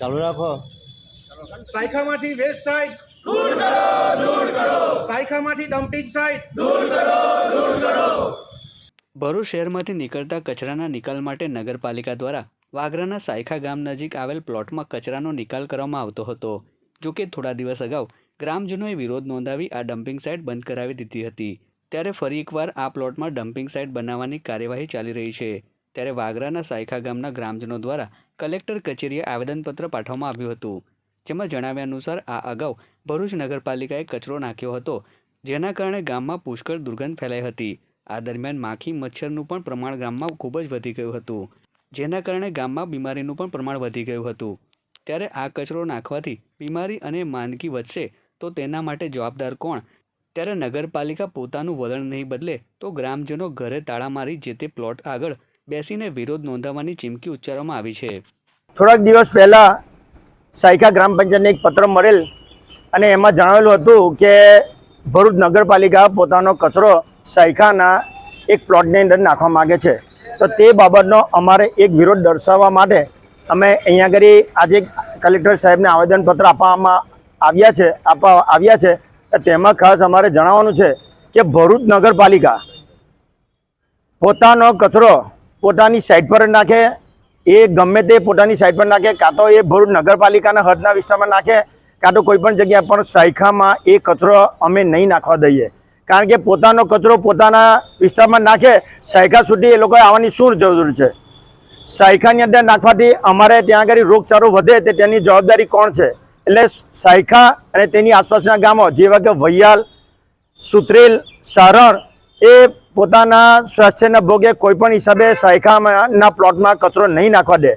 ચાલુ રાખો. સાયખામાંથી વેસ્ટ સાઈડ. દૂર કરો દૂર કરો. સાયખામાંથી ડમ્પિંગ સાઇડ ભરૂચ શહેરમાંથી નીકળતા કચરાના નિકાલ માટે નગરપાલિકા દ્વારા વાગરાના સાયખા ગામ નજીક આવેલ પ્લોટમાં કચરાનો નિકાલ કરવામાં આવતો હતો. જો કે થોડા દિવસ અગાઉ ગ્રામજનોએ વિરોધ નોંધાવી આ ડમ્પિંગ સાઇટ બંધ કરાવી દીધી હતી. ત્યારે ફરી એકવાર આ પ્લોટમાં ડમ્પિંગ સાઇટ બનાવવાની કાર્યવાહી ચાલી રહી છે. ત્યારે વાગરાના સાયખા ગામના ગ્રામજનો દ્વારા કલેક્ટર કચેરીએ આવેદનપત્ર પાઠવવામાં આવ્યું હતું. જેમાં જણાવ્યા અનુસાર આ અગાઉ ભરૂચ નગરપાલિકાએ કચરો નાખ્યો હતો, જેના કારણે ગામમાં પુષ્કળ દુર્ગંધ ફેલાઈ હતી. આ દરમિયાન માખી મચ્છરનું પણ પ્રમાણ ગામમાં ખૂબ જ વધી ગયું હતું, જેના કારણે ગામમાં બીમારીનું પણ પ્રમાણ વધી ગયું હતું. ત્યારે આ કચરો નાખવાથી બીમારી અને માંદગી વધશે તો તેના માટે જવાબદાર કોણ? ત્યારે નગરપાલિકા પોતાનું વલણ નહીં બદલે તો ગ્રામજનો ઘરે તાળા મારી જે તે પ્લોટ આગળ બેસીને વિરોધ નોંધાવવાની ચીમકી ઉચ્ચારવામાં આવી છે. થોડાક દિવસ પહેલાં સાયકા ગ્રામ પંચાયતને એક પત્ર મળેલ અને એમાં જણાવેલું હતું કે ભરૂચ નગરપાલિકા પોતાનો કચરો સાયકાના એક પ્લોટની અંદર નાખવા માગે છે. તો તે બાબતનો અમારે એક વિરોધ દર્શાવવા માટે અમે અહીંયા આગળ આજે કલેક્ટર સાહેબને આવેદનપત્ર આપવામાં આવ્યા છે, આપવા આવ્યા છે. તેમાં ખાસ અમારે જણાવવાનું છે કે ભરૂચ નગરપાલિકા પોતાનો કચરો પોતાની સાઈડ પર નાખે. એ ગમે તે પોતાની સાઈડ પર નાખે, કાં તો એ ભરૂચ નગરપાલિકાના હદના વિસ્તારમાં નાખે, કાં તો કોઈ પણ જગ્યા પણ સાયખામાં એ કચરો અમે નહીં નાખવા દઈએ. કારણ કે પોતાનો કચરો પોતાના વિસ્તારમાં નાખે સાયખા સુધી એ લોકોએ આવવાની શું જરૂર છે? સાયખાની અંદર નાખવાથી અમારે ત્યાં આગળ રોગચાળો વધે તે તેની જવાબદારી કોણ છે? એટલે સાયખા અને તેની આસપાસના ગામો, જેવા કે વૈયાલ, સુત્રેલ, સારણ, એ પોતાના સ્વાસ્થ્યના ભોગે કોઈ પણ હિસાબે સાયખાના પ્લોટમાં કચરો નહીં નાખવા દે.